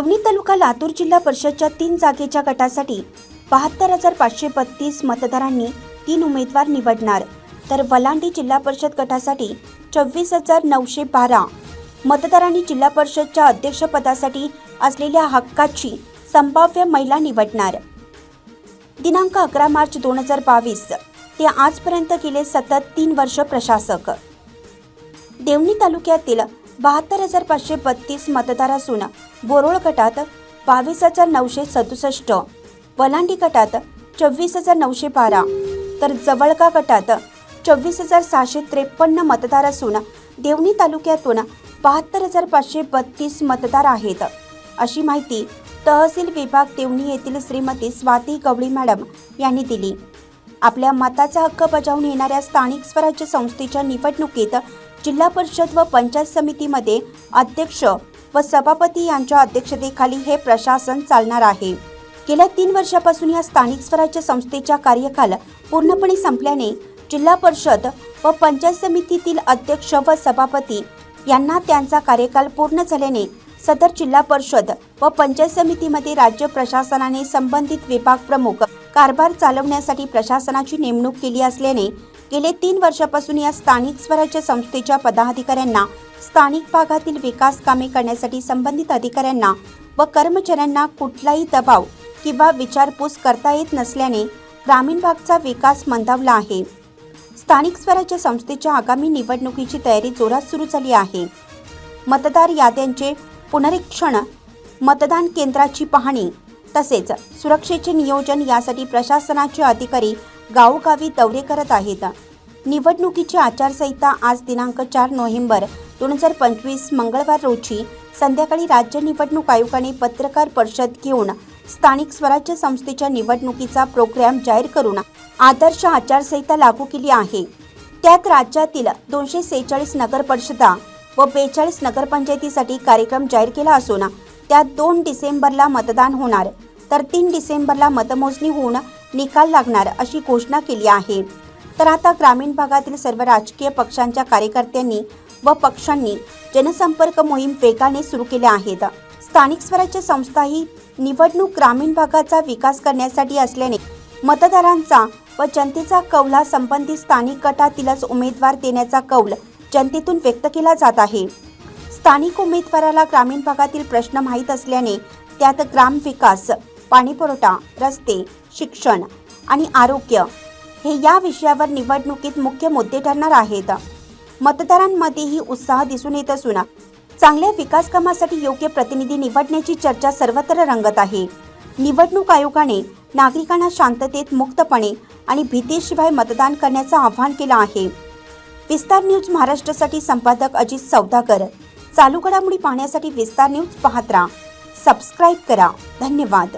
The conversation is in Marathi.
देवणी तालुका लातूर जिल्हा परिषदच्या तीन जागेच्या गटासाठी बहात्तर हजार पाचशे बत्तीस मतदारांनी तीन उमेदवार निवडणार. तर वलांडी जिल्हा परिषद गटासाठी चोवीस हजार नऊशे बारा मतदारांनी जिल्हा परिषदच्या अध्यक्षपदासाठी असलेल्या हक्काची संभाव्य महिला निवडणार. दिनांक अकरा मार्च दोन हजार बावीस ते आजपर्यंत गेले सतत तीन वर्ष प्रशासक. देवणी तालुक्यातील बहात्तर हजार पाचशे बत्तीस मतदार असून बोरोळ गटात बावीस हजार नऊशे सदुसष्ट वलांडी गटात चोवीस हजार नऊशे बारा तर जवळका गटात चोवीस हजार सहाशे त्रेपन्न मतदार असून देवणी तालुक्यातून बहात्तर हजार पाचशे बत्तीस मतदार आहेत. अशी माहिती तहसील विभाग देवणी येथील श्रीमती स्वाती गवळी मॅडम यांनी दिली. आपल्या मताचा हक्क बजावून येणाऱ्या स्थानिक स्वराज्य संस्थेच्या निवडणुकीत जिल्हा परिषद व पंचायत समितीमध्ये अध्यक्ष व सभापती यांच्या अध्यक्षतेखाली हे प्रशासन चालणार आहे. गेल्या तीन वर्षापासून या स्थानिक स्वराज्य संस्थेचा कार्यकाल पूर्णपणे संपल्याने जिल्हा परिषद व पंचायत समितीतील अध्यक्ष व सभापती यांना त्यांचा कार्यकाल पूर्ण झाल्याने सदर जिल्हा परिषद व पंचायत समितीमध्ये राज्य प्रशासनाने संबंधित विभाग प्रमुख कारभार चालवण्यासाठी प्रशासनाची नेमणूक केली असल्याने गेले तीन वर्षापासून या स्थानिक स्वराज्य संस्थेच्या पदाधिकाऱ्यांना स्थानिक भागातील विकास कामे करण्यासाठी संबंधित अधिकाऱ्यांना व कर्मचाऱ्यांना कुठलाही दबाव किंवा विचारपूस करता येत नसल्याने ग्रामीण भागचा विकास मंदावला आहे. स्थानिक स्वराज्य संस्थेच्या आगामी निवडणुकीची तयारी जोरात सुरू झाली आहे. मतदार याद्यांचे पुनरीक्षण मतदान केंद्राची पाहणी तसेच सुरक्षेचे नियोजन यासाठी प्रशासनाचे अधिकारी गावोगावी दौरे करत आहेत. निवडणुकीची आचारसंहिता आज दिनांक चार नोव्हेंबर दोन हजार पंचवीस मंगळवार रोजी संध्याकाळी राज्य निवडणूक आयोगाने पत्रकार परिषद घेऊन स्थानिक स्वराज्य संस्थेच्या निवडणुकीचा प्रोग्रॅम जाहीर करून आदर्श आचारसंहिता लागू केली आहे. त्यात राज्यातील दोनशे सेहेचाळीस नगरपरिषदा व बेचाळीस नगरपंचायतीसाठी कार्यक्रम जाहीर केला असून त्यात दोन डिसेंबरला मतदान होणार. तर तीन डिसेंबरला मतमोजणी होऊन निकाल लागणार अशी घोषणा केली आहे. तर आता ग्रामीण भागातील सर्व राजकीय पक्षांच्या कार्यकर्त्यांनी व पक्षांनी जनसंपर्क मोहीम वेगाने सुरू केल्या आहेत. स्थानिक स्वराज्य संस्था ही निवडणूक ग्रामीण भागाचा विकास करण्यासाठी असल्याने मतदारांचा व जनतेचा कौल हा संबंधित स्थानिक गटातीलच उमेदवार देण्याचा कौल जनतेतून व्यक्त केला जात आहे. स्थानिक उमेदवाराला ग्रामीण भागातील प्रश्न माहीत असल्याने त्यात ग्रामविकास पाणीपुरवठा रस्ते शिक्षण आणि आरोग्य हे या विषयावर निवडणुकीत मुख्य मुद्दे ठरणार आहेत. मतदारांमध्येही उत्साह दिसून येत असून चांगल्या विकास कामासाठी योग्य प्रतिनिधी निवडण्याची चर्चा सर्वत्र रंगत आहे. निवडणूक आयोगाने नागरिकांना शांततेत मुक्तपणे आणि भीतीशिवाय मतदान करण्याचं आवाहन केलं आहे. विस्तार न्यूज महाराष्ट्रासाठी संपादक अजित सौदागर. चालू घडामोडी पाहण्यासाठी विस्तार न्यूज पाहत राहा. सबस्क्राईब करा. धन्यवाद.